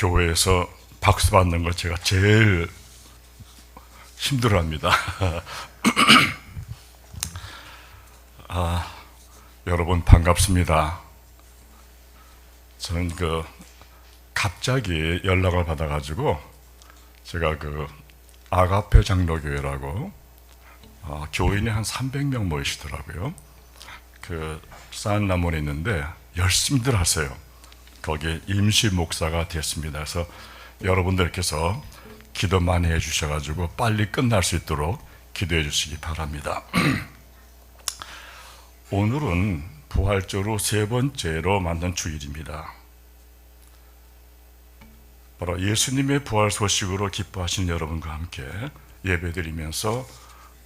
교회에서 박수 받는 걸 제가 제일 힘들어합니다. 아, 여러분 반갑습니다. 저는 그 갑자기 연락을 받아가지고 제가 그 아가페 장로교회라고 어, 교인이 한 300명 모이시더라고요. 그 사인나무에 있는데 열심히들 하세요. 거기에 임시 목사가 됐습니다. 그래서 여러분들께서 기도 많이 해주셔가지고 빨리 끝날 수 있도록 기도해 주시기 바랍니다. 오늘은 부활절로 세 번째로 만든 주일입니다. 바로 예수님의 부활 소식으로 기뻐하시는 여러분과 함께 예배드리면서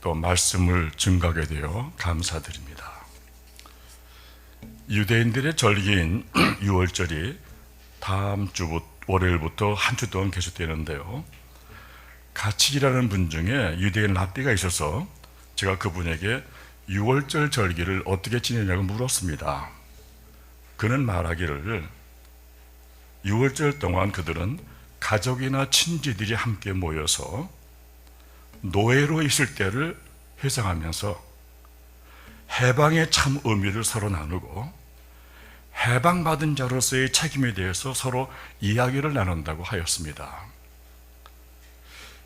또 말씀을 증가하게 되어 감사드립니다. 유대인들의 절기인 6월절이 다음 주 월요일부터 한 주 동안 계속되는데요. 일하는 분 중에 유대인 랍비가 있어서 제가 그분에게 6월절 절기를 어떻게 지내냐고 물었습니다. 그는 말하기를 6월절 동안 그들은 가족이나 친지들이 함께 모여서 노예로 있을 때를 회상하면서 해방의 참 의미를 서로 나누고 해방받은 자로서의 책임에 대해서 서로 이야기를 나눈다고 하였습니다.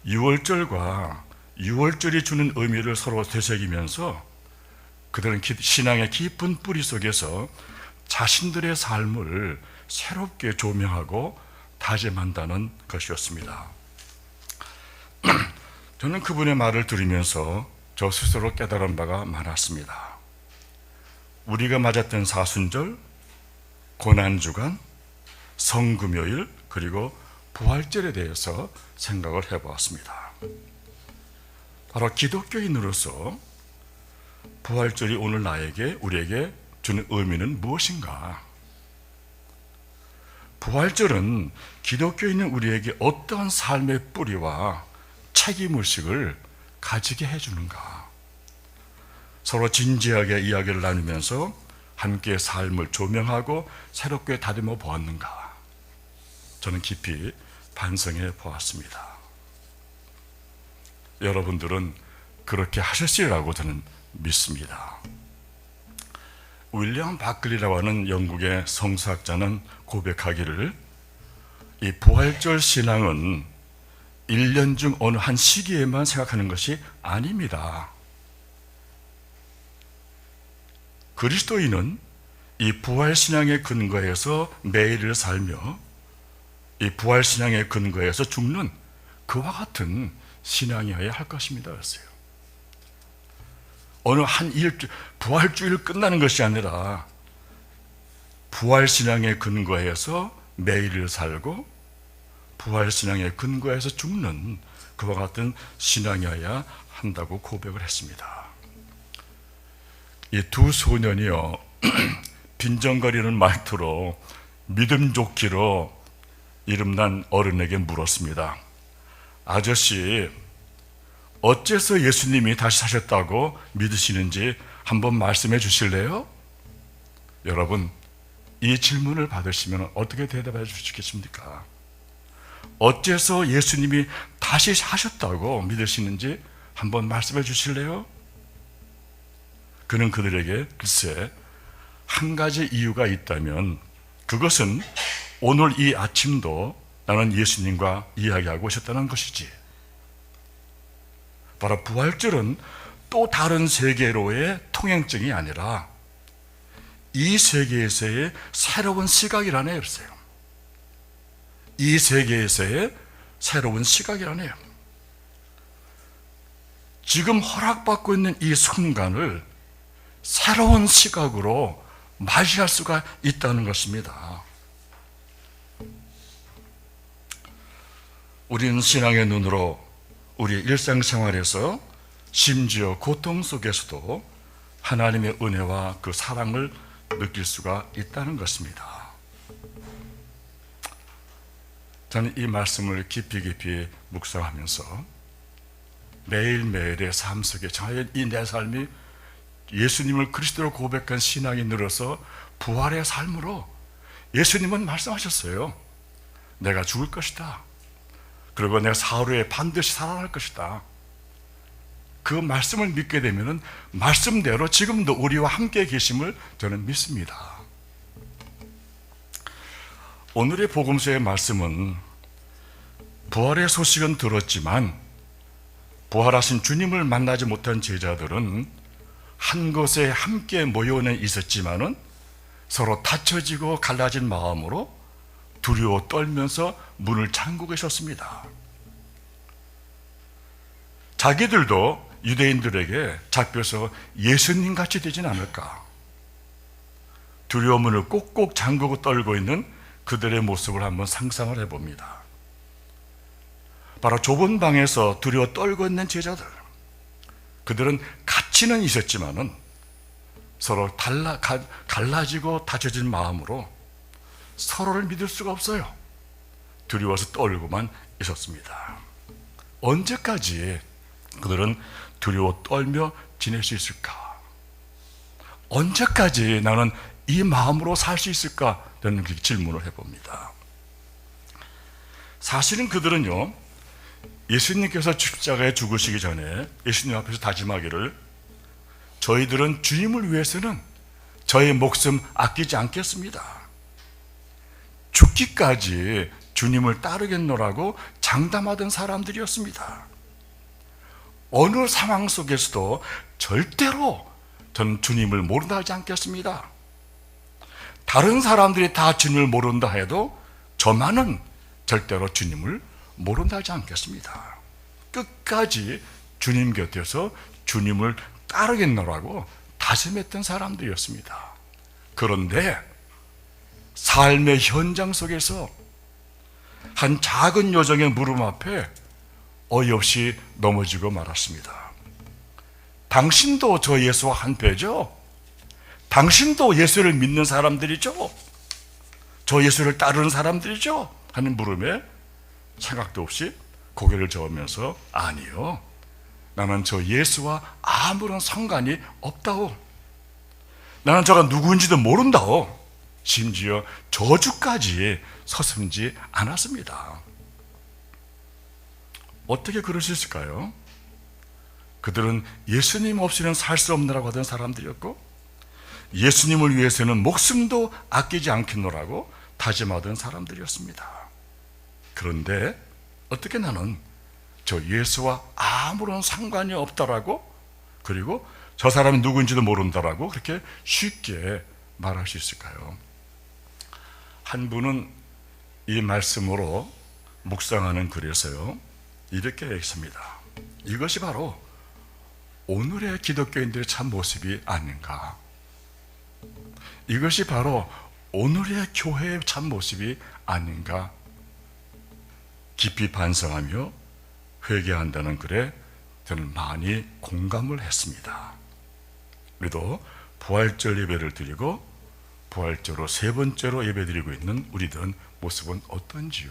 6월절과 6월절이 주는 의미를 서로 되새기면서 그들은 신앙의 깊은 뿌리 속에서 자신들의 삶을 새롭게 조명하고 다짐한다는 것이었습니다. 저는 그분의 말을 들으면서 저 스스로 깨달은 바가 많았습니다. 우리가 맞았던 사순절, 고난주간, 성금요일, 그리고 부활절에 대해서 생각을 해보았습니다. 바로 기독교인으로서 부활절이 오늘 나에게, 우리에게 주는 의미는 무엇인가? 부활절은 기독교인은 우리에게 어떠한 삶의 뿌리와 책임의식을 가지게 해주는가? 서로 진지하게 이야기를 나누면서 함께 삶을 조명하고 새롭게 다듬어 보았는가? 저는 깊이 반성해 보았습니다. 여러분들은 그렇게 하셨으리라고 저는 믿습니다. 윌리엄 바클리라고 하는 영국의 성사학자는 고백하기를 이 부활절 신앙은 1년 중 어느 한 시기에만 생각하는 것이 아닙니다. 그리스도인은 이 부활 신앙의 근거에서 매일을 살며 이 부활 신앙의 근거에서 죽는 그와 같은 신앙이어야 할 것입니다. 그랬어요. 어느 한 일, 부활주일 끝나는 것이 아니라 부활신앙의 근거에서 매일을 살고 부활신앙의 근거에서 죽는 그와 같은 신앙이어야 한다고 고백을 했습니다. 이 두 소년이요, 빈정거리는 말투로 믿음 좋기로 이름난 어른에게 물었습니다. 아저씨, 어째서 예수님이 다시 사셨다고 믿으시는지 한번 말씀해 주실래요? 여러분, 이 질문을 받으시면 어떻게 대답해 주시겠습니까? 어째서 예수님이 다시 하셨다고 믿으시는지 한번 말씀해 주실래요? 그는 그들에게 글쎄, 한 가지 이유가 있다면 그것은 오늘 이 아침도 나는 예수님과 이야기하고 있었다는 것이지. 바로 부활절은 또 다른 세계로의 통행증이 아니라 이 세계에서의 새로운 시각이라네요. 그랬어요. 이 세계에서의 새로운 시각이라네요. 지금 허락받고 있는 이 순간을 새로운 시각으로 맞이할 수가 있다는 것입니다. 우리는 신앙의 눈으로 우리 일상생활에서 심지어 고통 속에서도 하나님의 은혜와 그 사랑을 느낄 수가 있다는 것입니다. 저는 이 말씀을 깊이 깊이 묵상하면서 매일매일의 삶 속에 저의 이 내 삶이 예수님을 그리스도로 고백한 신앙이 늘어서 부활의 삶으로 예수님은 말씀하셨어요. 내가 죽을 것이다. 그리고 내가 사흘 후에 반드시 살아날 것이다. 그 말씀을 믿게 되면은 말씀대로 지금도 우리와 함께 계심을 저는 믿습니다. 오늘의 복음서의 말씀은 부활의 소식은 들었지만 부활하신 주님을 만나지 못한 제자들은 한 곳에 함께 모여는 있었지만은 서로 다쳐지고 갈라진 마음으로 두려워 떨면서 문을 잠그고 계셨습니다. 자기들도 유대인들에게 잡혀서 예수님 같이 되진 않을까? 두려워 문을 꼭꼭 잠그고 떨고 있는 그들의 모습을 한번 상상을 해봅니다. 바로 좁은 방에서 두려워 떨고 있는 제자들. 그들은 같이는 있었지만은 서로 달라, 가, 갈라지고 다쳐진 마음으로 서로를 믿을 수가 없어요. 두려워서 떨고만 있었습니다. 언제까지 그들은 두려워 떨며 지낼 수 있을까? 언제까지 나는 이 마음으로 살 수 있을까? 저는 그렇게 질문을 해봅니다. 사실은 그들은요, 예수님께서 십자가에 죽으시기 전에 예수님 앞에서 다짐하기를 저희들은 주님을 위해서는 저의 목숨 아끼지 않겠습니다. 죽기까지 주님을 따르겠노라고 장담하던 사람들이었습니다. 어느 상황 속에서도 절대로 저는 주님을 모른다 하지 않겠습니다. 다른 사람들이 다 주님을 모른다 해도 저만은 절대로 주님을 모른다 하지 않겠습니다. 끝까지 주님 곁에서 주님을 따르겠노라고 다짐했던 사람들이었습니다. 그런데 삶의 현장 속에서 한 작은 요정의 물음 앞에 어이없이 넘어지고 말았습니다. 당신도 저 예수와 한패죠? 당신도 예수를 믿는 사람들이죠? 저 예수를 따르는 사람들이죠? 하는 물음에 생각도 없이 고개를 저으면서 아니요. 나는 저 예수와 아무런 상관이 없다오. 나는 저가 누구인지도 모른다오. 심지어 저주까지 서슴지 않았습니다. 어떻게 그럴 수 있을까요? 그들은 예수님 없이는 살 수 없느라고 하던 사람들이었고 예수님을 위해서는 목숨도 아끼지 않겠노라고 다짐하던 사람들이었습니다. 그런데 어떻게 나는 저 예수와 아무런 상관이 없다라고 그리고 저 사람이 누구인지도 모른다라고 그렇게 쉽게 말할 수 있을까요? 한 분은 이 말씀으로 묵상하는 글에서요 이렇게 읽습니다. 이것이 바로 오늘의 기독교인들의 참 모습이 아닌가. 이것이 바로 오늘의 교회의 참 모습이 아닌가. 깊이 반성하며 회개한다는 글에 저는 많이 공감을 했습니다. 우리도 부활절 예배를 드리고 부활절로 세 번째로 예배드리고 있는 우리들은 모습은 어떤지요?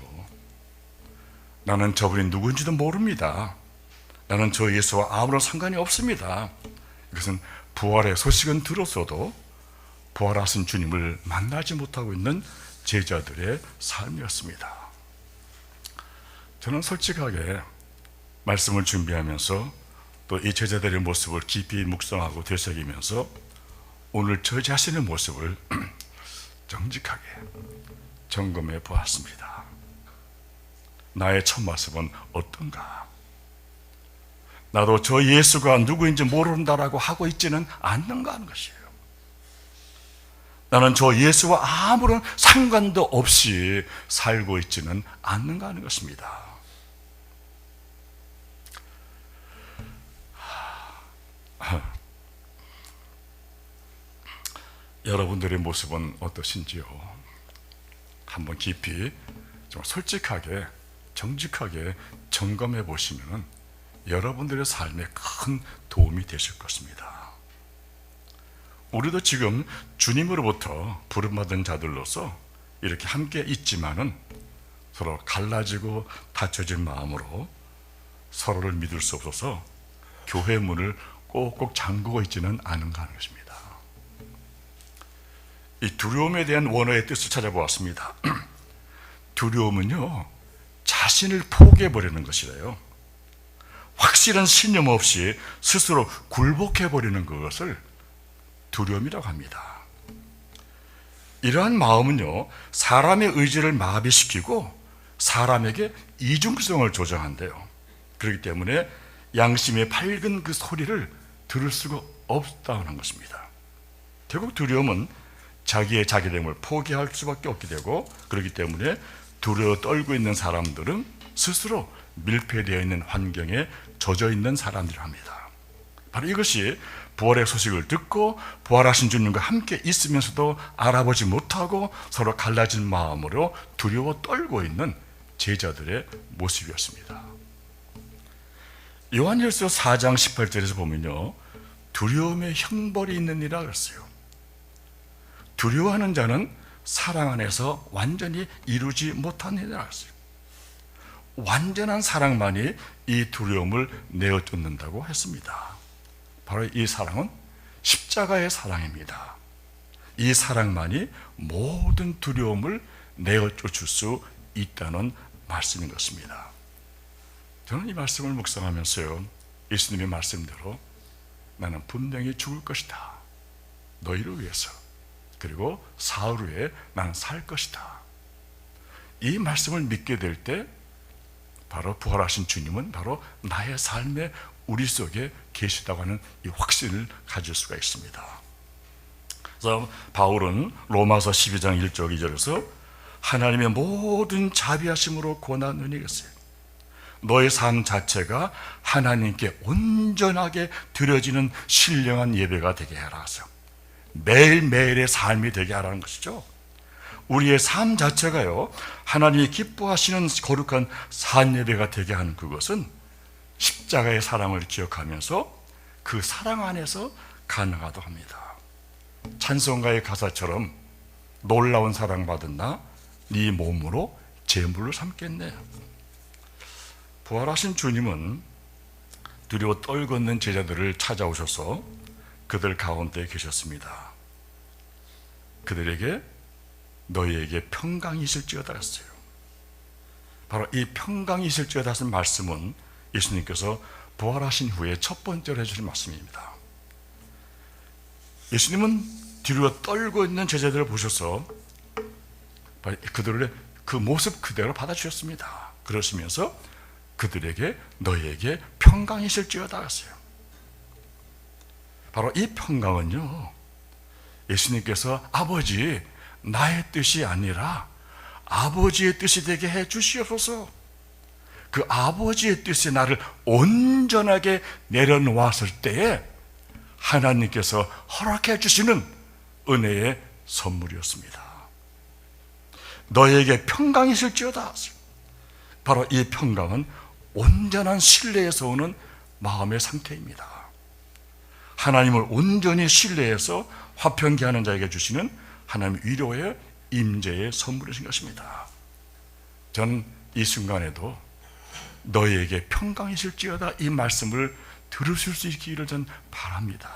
나는 저분이 누군지도 모릅니다. 나는 저 예수와 아무런 상관이 없습니다. 이것은 부활의 소식은 들었어도 부활하신 주님을 만나지 못하고 있는 제자들의 삶이었습니다. 저는 솔직하게 말씀을 준비하면서 또 이 제자들의 모습을 깊이 묵상하고 되새기면서 오늘 저 자신의 모습을 정직하게 점검해 보았습니다. 나의 첫 모습은 어떤가? 나도 저 예수가 누구인지 모른다라고 하고 있지는 않는가 하는 것이에요. 나는 저 예수와 아무런 상관도 없이 살고 있지는 않는가 하는 것입니다. 여러분들의 모습은 어떠신지요? 한번 깊이 좀 솔직하게 정직하게 점검해 보시면 여러분들의 삶에 큰 도움이 되실 것입니다. 우리도 지금 주님으로부터 부름받은 자들로서 이렇게 함께 있지만은 서로 갈라지고 닫혀진 마음으로 서로를 믿을 수 없어서 교회 문을 꼭꼭 잠그고 있지는 않은가 하는 것입니다. 이 두려움에 대한 원어의 뜻을 찾아보았습니다. 두려움은요, 자신을 포기해버리는 것이래요. 확실한 신념 없이 스스로 굴복해버리는 그것을 두려움이라고 합니다. 이러한 마음은요, 사람의 의지를 마비시키고 사람에게 이중성을 조정한대요. 그렇기 때문에 양심의 밝은 그 소리를 들을 수가 없다는 것입니다. 결국 두려움은 자기의 자기됨을 포기할 수밖에 없게 되고 그렇기 때문에 두려워 떨고 있는 사람들은 스스로 밀폐되어 있는 환경에 젖어 있는 사람들합니다. 바로 이것이 부활의 소식을 듣고 부활하신 주님과 함께 있으면서도 알아보지 못하고 서로 갈라진 마음으로 두려워 떨고 있는 제자들의 모습이었습니다. 요한일서 4장 18절에서 보면요. 두려움의 형벌이 있는 이라 그랬어요. 두려워하는 자는 사랑 안에서 완전히 이루지 이라 그랬어요. 완전한 사랑만이 이 두려움을 내어 쫓는다고 했습니다. 바로 이 사랑은 십자가의 사랑입니다. 이 사랑만이 모든 두려움을 내어 쫓을 수 있다는 말씀인 것입니다. 저는 이 말씀을 묵상하면서요, 예수님의 말씀대로 나는 분명히 죽을 것이다. 너희를 위해서. 그리고 사흘 후에 나는 살 것이다. 이 말씀을 믿게 될 때, 바로 부활하신 주님은 바로 나의 삶의 우리 속에 계시다고 하는 이 확신을 가질 수가 있습니다. 그래서 바울은 로마서 12장 1절 2절에서 하나님의 모든 자비하심으로 고난을 이겼어요. 너의 삶 자체가 하나님께 온전하게 드려지는 신령한 예배가 되게 하라 하세요. 매일매일의 삶이 되게 하라는 것이죠. 우리의 삶 자체가요, 하나님이 기뻐하시는 거룩한 산 예배가 되게 하는 그것은 십자가의 사랑을 기억하면서 그 사랑 안에서 가능하다 합니다. 찬송가의 가사처럼 놀라운 사랑받은 나, 네 몸으로 제물로 삼겠네. 부활하신 주님은 두려워 떨걷는 제자들을 찾아오셔서 그들 가운데 계셨습니다. 그들에게 너희에게 평강이 있을지어다 했어요. 바로 이 평강이 있을지어다 하신 말씀은 예수님께서 부활하신 후에 첫 번째로 해주신 말씀입니다. 예수님은 뒤로 떨고 있는 제자들을 보셔서 그들의 그 모습 그대로 받아주셨습니다. 그러시면서 그들에게 너희에게 평강이 있을지어다 했어요. 바로 이 평강은요, 예수님께서 아버지, 나의 뜻이 아니라 아버지의 뜻이 되게 해 주시옵소서. 그 아버지의 뜻에 나를 온전하게 내려놓았을 때에 하나님께서 허락해 주시는 은혜의 선물이었습니다. 너에게 평강이 있을지어다. 바로 이 평강은 온전한 신뢰에서 오는 마음의 상태입니다. 하나님을 온전히 신뢰해서 화평케 하는 자에게 주시는 하나님 위로의 임재의 선물이신 것입니다. 전이 순간에도 너희에게 평강이 있을지어다 이 말씀을 들으실 수 있기를 전 바랍니다.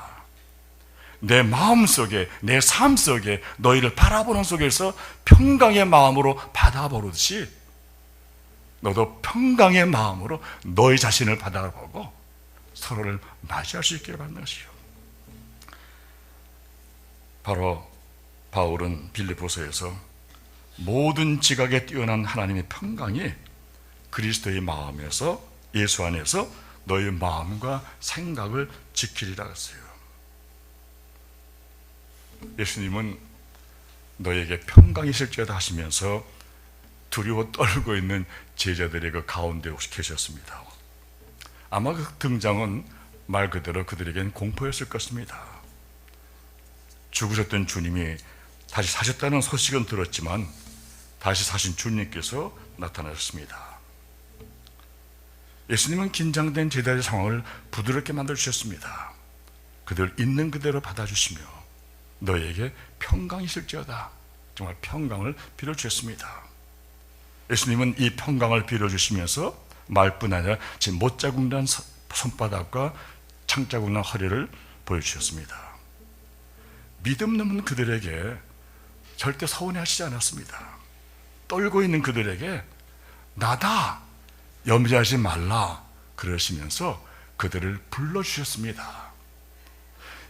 내 마음 속에, 내 삶 속에, 너희를 바라보는 속에서 평강의 마음으로 받아보듯이 너도 평강의 마음으로 너희 자신을 바라보고 서로를 맞이할 수 있기를 바라는 것이요. 바로 바울은 빌리보서에서 모든 지각에 뛰어난 하나님의 평강이 그리스도의 마음에서 예수 안에서 너희 마음과 생각을 지키리라 했어요. 예수님은 너에게 평강이 있을지어다 하시면서 두려워 떨고 있는 제자들의 그 가운데 혹시 계셨습니다. 아마 그 등장은 말 그대로 그들에겐 공포였을 것입니다. 죽으셨던 주님이 다시 사셨다는 소식은 들었지만 다시 사신 주님께서 나타나셨습니다. 예수님은 긴장된 제자의 상황을 부드럽게 만들어 주셨습니다. 그들 있는 그대로 받아주시며 너에게 평강이 있을지어다. 정말 평강을 빌어 주셨습니다. 예수님은 이 평강을 빌어 주시면서 말뿐 아니라 지금 못자국 난 손바닥과 창자국 난 허리를 보여주셨습니다. 믿음 없는 그들에게 절대 서운해하시지 않았습니다. 떨고 있는 그들에게 나다 염려하지 말라 그러시면서 그들을 불러주셨습니다.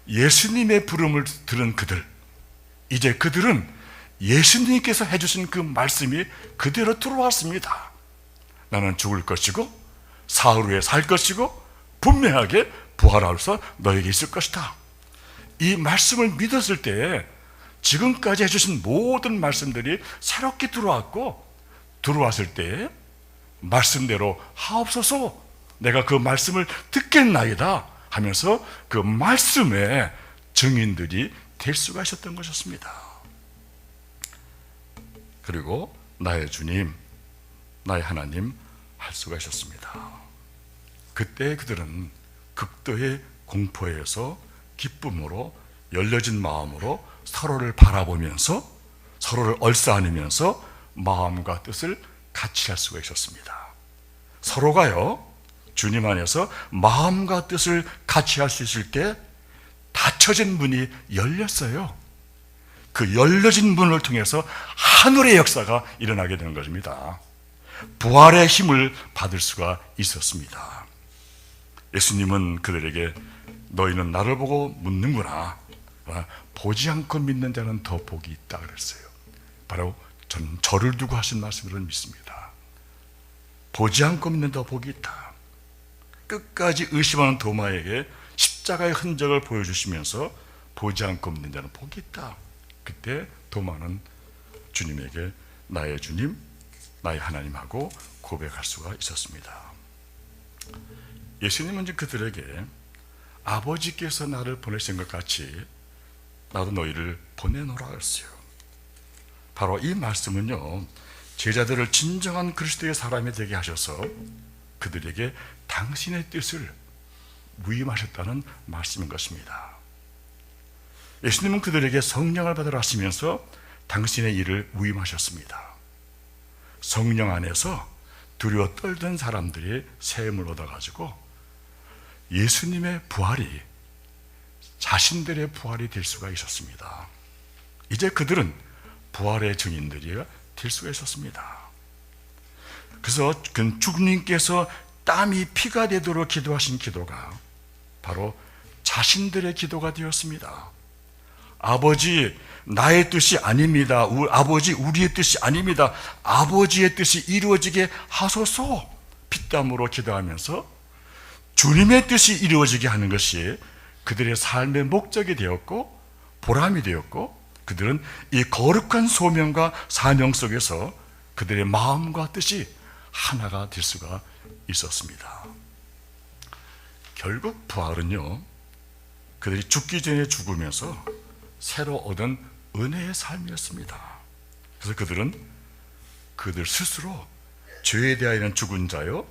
예수님의 부름을 들은 그들 이제 그들은 예수님께서 해주신 그 말씀이 그대로 들어왔습니다. 나는 죽을 것이고 사흘 후에 살 것이고 분명하게 부활하여서 너에게 있을 것이다. 이 말씀을 믿었을 때 지금까지 해주신 모든 말씀들이 새롭게 들어왔고 들어왔을 때 말씀대로 하옵소서 내가 그 말씀을 듣겠나이다 하면서 그 말씀의 증인들이 될 수가 있었던 것이었습니다. 그리고 나의 주님, 나의 하나님 할 수가 있었습니다. 그때 그들은 극도의 공포에서 기쁨으로 열려진 마음으로 서로를 바라보면서 서로를 얼싸안으면서 마음과 뜻을 같이 할 수가 있었습니다. 서로가요, 주님 안에서 마음과 뜻을 같이 할 수 있을 때 닫혀진 문이 열렸어요. 그 열려진 문을 통해서 하늘의 역사가 일어나게 되는 것입니다. 부활의 힘을 받을 수가 있었습니다. 예수님은 그들에게 너희는 나를 보고 묻는구나. 아, 보지 않고 믿는 자는 더 복이 있다 그랬어요. 바로 전 저를 두고 하신 말씀을 믿습니다. 보지 않고 믿는 더 복이 있다. 끝까지 의심하는 도마에게 십자가의 흔적을 보여주시면서 보지 않고 믿는 자는 복이 있다. 그때 도마는 주님에게 나의 주님, 나의 하나님하고 고백할 수가 있었습니다. 예수님은 그들에게 아버지께서 나를 보내신 것 같이 나도 너희를 보내노라 했어요. 바로 이 말씀은요, 제자들을 진정한 그리스도의 사람이 되게 하셔서 그들에게 당신의 뜻을 위임하셨다는 말씀인 것입니다. 예수님은 그들에게 성령을 받으라 하시면서 당신의 일을 위임하셨습니다. 성령 안에서 두려워 떨던 사람들이 새 힘을 얻어가지고 예수님의 부활이 자신들의 부활이 될 수가 있었습니다. 이제 그들은 부활의 증인들이 될 수가 있었습니다. 그래서 그 주님께서 땀이 피가 되도록 기도하신 기도가 바로 자신들의 기도가 되었습니다. 아버지, 나의 뜻이 아닙니다. 우, 아버지, 우리의 뜻이 아닙니다. 아버지의 뜻이 이루어지게 하소서 피땀으로 기도하면서 주님의 뜻이 이루어지게 하는 것이 그들의 삶의 목적이 되었고 보람이 되었고 그들은 이 거룩한 소명과 사명 속에서 그들의 마음과 뜻이 하나가 될 수가 있었습니다. 결국 부활은요, 그들이 죽기 전에 죽으면서 새로 얻은 은혜의 삶이었습니다. 그래서 그들은 그들 스스로 죄에 대하여는 죽은 자요,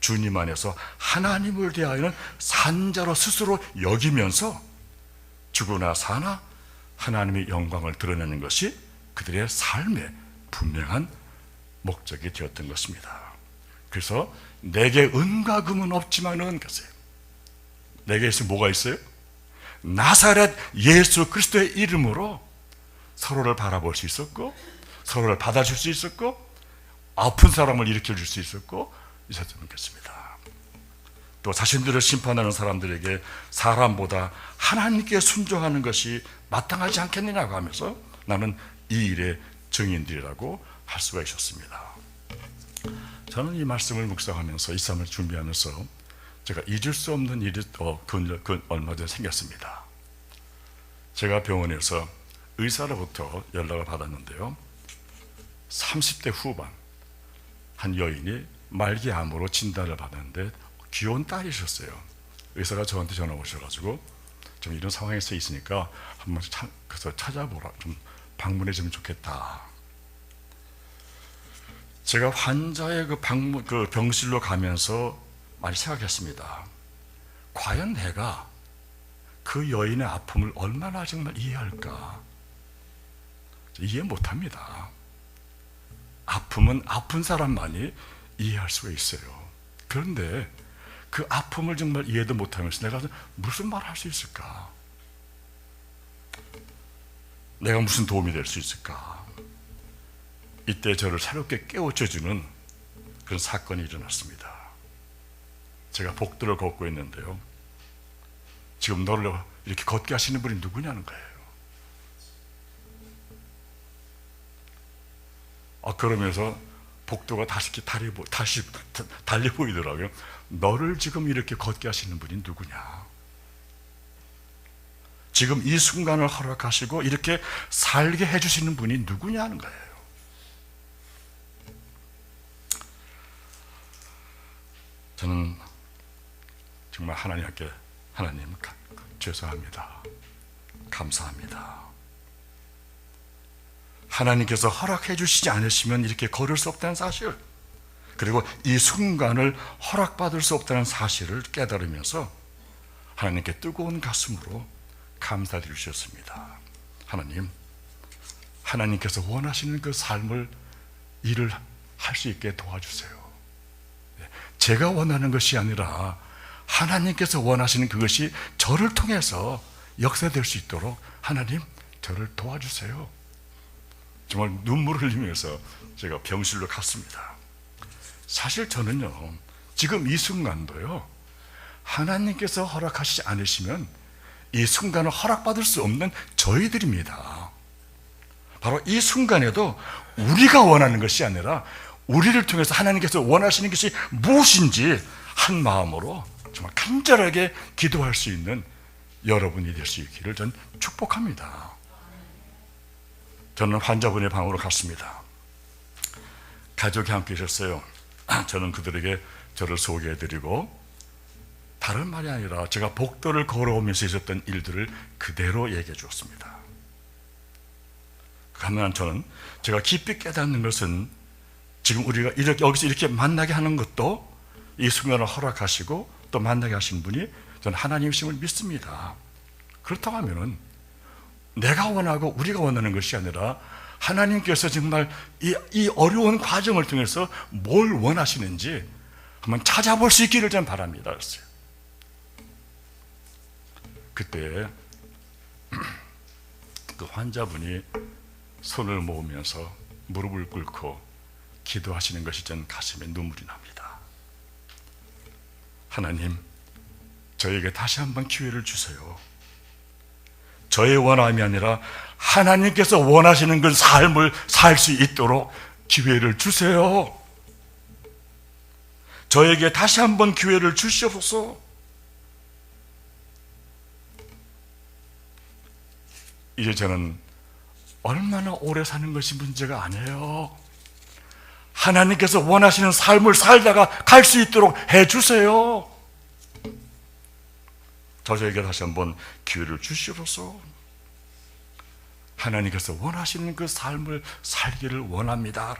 주님 안에서 하나님을 대하여는 산자로 스스로 여기면서 죽으나 사나 하나님의 영광을 드러내는 것이 그들의 삶의 분명한 목적이 되었던 것입니다. 그래서 내게 은과 금은 없지만은 그세요. 내게 있으면 뭐가 있어요? 나사렛 예수 그리스도의 이름으로 서로를 바라볼 수 있었고 서로를 받아줄 수 있었고 아픈 사람을 일으켜 줄 수 있었고 있었던 것입니다. 또 자신들을 심판하는 사람들에게 사람보다 하나님께 순종하는 것이 마땅하지 않겠느냐고 하면서 나는 이 일의 증인들이라고 할 수가 있었습니다. 저는 이 말씀을 묵상하면서 이 삶을 준비하면서 제가 잊을 수 없는 일이 또 그, 그 얼마 전에 생겼습니다. 제가 병원에서 의사로부터 연락을 받았는데요. 30대 후반 한 여인이 말기암으로 진단을 받았는데 귀여운 딸이셨어요. 의사가 저한테 전화 오셔가지고 좀 이런 상황에 서 있으니까 한번 차, 그래서 찾아보라 좀 방문해 주면 좋겠다. 제가 환자의 그 방문 그 병실로 가면서 많이 생각했습니다. 과연 내가 그 여인의 아픔을 얼마나 정말 이해할까? 이해 못합니다. 아픔은 아픈 사람만이 이해할 수가 있어요. 그런데 그 아픔을 정말 이해도 못하면서 내가 무슨 말 할 수 있을까? 내가 무슨 도움이 될 수 있을까? 이때 저를 새롭게 깨우쳐주는 그런 사건이 일어났습니다. 제가 복도를 걷고 있는데요. 지금 너를 이렇게 걷게 하시는 분이 누구냐는 거예요. 아, 그러면서 복도가 다시 보- 다시 다- 달리 보이더라고요. 너를 지금 이렇게 걷게 하시는 분이 누구냐? 지금 이 순간을 허락하시고 이렇게 살게 해주시는 분이 누구냐는 거예요. 저는 정말 하나님께 하나님 가- 죄송합니다. 감사합니다. 하나님께서 허락해 주시지 않으시면 이렇게 걸을 수 없다는 사실 그리고 이 순간을 허락받을 수 없다는 사실을 깨달으면서 하나님께 뜨거운 가슴으로 감사드리셨습니다. 하나님, 하나님께서 원하시는 그 삶을 일을 할 수 있게 도와주세요. 네, 제가 원하는 것이 아니라 하나님께서 원하시는 그것이 저를 통해서 역사될 수 있도록 하나님 저를 도와주세요. 정말 눈물을 흘리면서 제가 병실로 갔습니다. 사실 저는요, 지금 이 순간도요, 하나님께서 허락하시지 않으시면 이 순간을 허락받을 수 없는 저희들입니다. 바로 이 순간에도 우리가 원하는 것이 아니라 우리를 통해서 하나님께서 원하시는 것이 무엇인지 한 마음으로 정말 간절하게 기도할 수 있는 여러분이 될 수 있기를 전 축복합니다. 저는 환자분의 방으로 갔습니다. 가족이 함께 있었어요. 저는 그들에게 저를 소개해드리고 다른 말이 아니라 제가 복도를 걸어오면서 있었던 일들을 그대로 얘기해 주었습니다. 가면 저는 제가 깊이 깨닫는 것은 지금 우리가 이렇게 여기서 이렇게 만나게 하는 것도 이 순간을 허락하시고 또 만나게 하신 분이 저는 하나님이심을 믿습니다. 그렇다고 하면은 내가 원하고 우리가 원하는 것이 아니라 하나님께서 정말 이, 이 어려운 과정을 통해서 뭘 원하시는지 한번 찾아볼 수 있기를 전 바랍니다. 그때 그 환자분이 손을 모으면서 무릎을 꿇고 기도하시는 것이 전 가슴에 눈물이 납니다. 하나님, 저에게 다시 한번 기회를 주세요. 저의 원함이 아니라 하나님께서 원하시는 그 삶을 살 수 있도록 기회를 주세요. 저에게 다시 한번 기회를 주시옵소서. 이제 저는 얼마나 오래 사는 것이 문제가 아니에요. 하나님께서 원하시는 삶을 살다가 갈 수 있도록 해주세요. 저에게 다시 한번 기회를 주시옵소서. 하나님께서 원하시는 그 삶을 살기를 원합니다.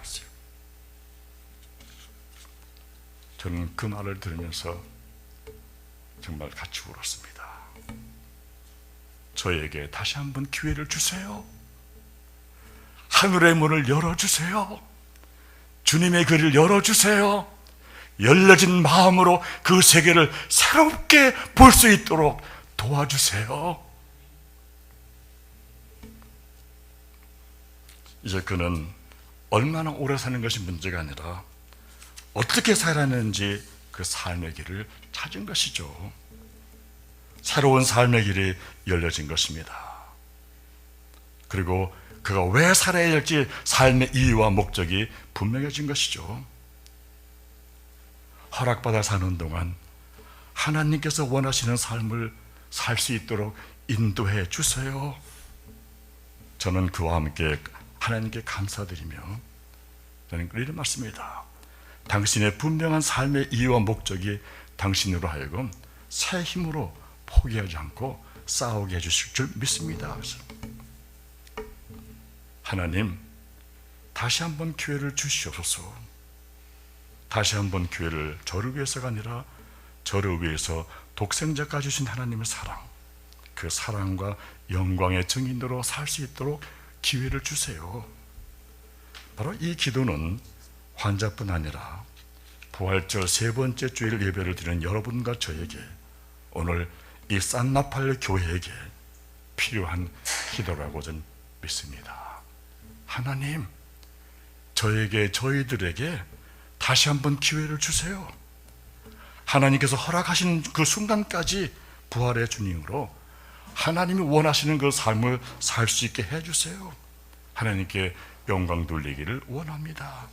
저는 그 말을 들으면서 정말 같이 울었습니다. 저에게 다시 한번 기회를 주세요. 하늘의 문을 열어주세요. 주님의 글을 열어주세요. 열려진 마음으로 그 세계를 새롭게 볼 수 있도록 도와주세요. 이제 그는 얼마나 오래 사는 것이 문제가 아니라 어떻게 살았는지 그 삶의 길을 찾은 것이죠. 새로운 삶의 길이 열려진 것입니다. 그리고 그가 왜 살아야 할지 삶의 이유와 목적이 분명해진 것이죠. 허락받아 사는 동안 하나님께서 원하시는 삶을 살 수 있도록 인도해 주세요. 저는 그와 함께 하나님께 감사드리며 저는 이런 말씀입니다. 당신의 분명한 삶의 이유와 목적이 당신으로 하여금 새 힘으로 포기하지 않고 싸우게 해주실 줄 믿습니다. 하나님, 다시 한번 기회를 주시옵소서. 다시 한번 기회를 저를 위해서가 아니라 저를 위해서 독생자까지 주신 하나님의 사랑, 그 사랑과 영광의 증인으로 살 수 있도록 기회를 주세요. 바로 이 기도는 환자뿐 아니라 부활절 세 번째 주일 예배를 드리는 여러분과 저에게 오늘 이 산나팔 교회에게 필요한 기도라고 저는 믿습니다. 하나님, 저에게 저희들에게 다시 한번 기회를 주세요. 하나님께서 허락하시는 그 순간까지 부활의 주님으로 하나님이 원하시는 그 삶을 살 수 있게 해주세요. 하나님께 영광 돌리기를 원합니다.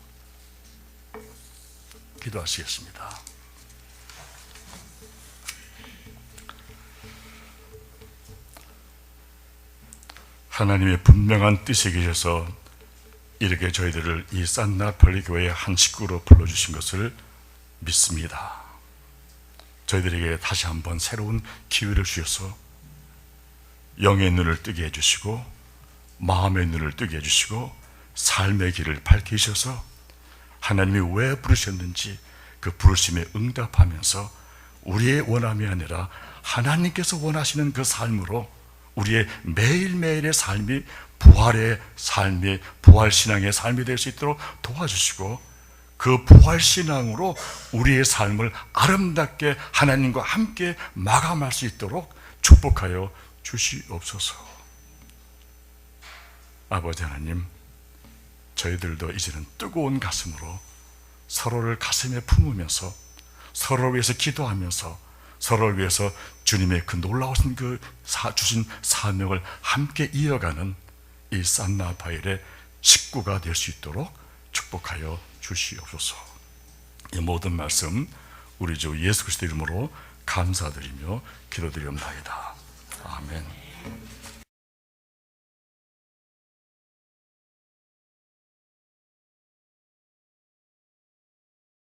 기도하시겠습니다. 하나님의 분명한 뜻에 계셔서 이렇게 저희들을 이 산나팔리 교회의 한 식구로 불러주신 것을 믿습니다. 저희들에게 다시 한번 새로운 기회를 주셔서 영의 눈을 뜨게 해주시고 마음의 눈을 뜨게 해주시고 삶의 길을 밝히셔서 하나님이 왜 부르셨는지 그 부르심에 응답하면서 우리의 원함이 아니라 하나님께서 원하시는 그 삶으로 우리의 매일매일의 삶이 부활의 삶이 부활 신앙의 삶이 될 수 있도록 도와주시고 그 부활 신앙으로 우리의 삶을 아름답게 하나님과 함께 마감할 수 있도록 축복하여 주시옵소서. 아버지 하나님, 저희들도 이제는 뜨거운 가슴으로 서로를 가슴에 품으면서 서로를 위해서 기도하면서 서로를 위해서 주님의 그 놀라우신 그 사, 주신 사명을 함께 이어가는 이 산나바일의 식구가 될 수 있도록 축복하여 주시옵소서. 이 모든 말씀 우리 주 예수 그리스도 이름으로 감사드리며 기도드리옵나이다. 아멘.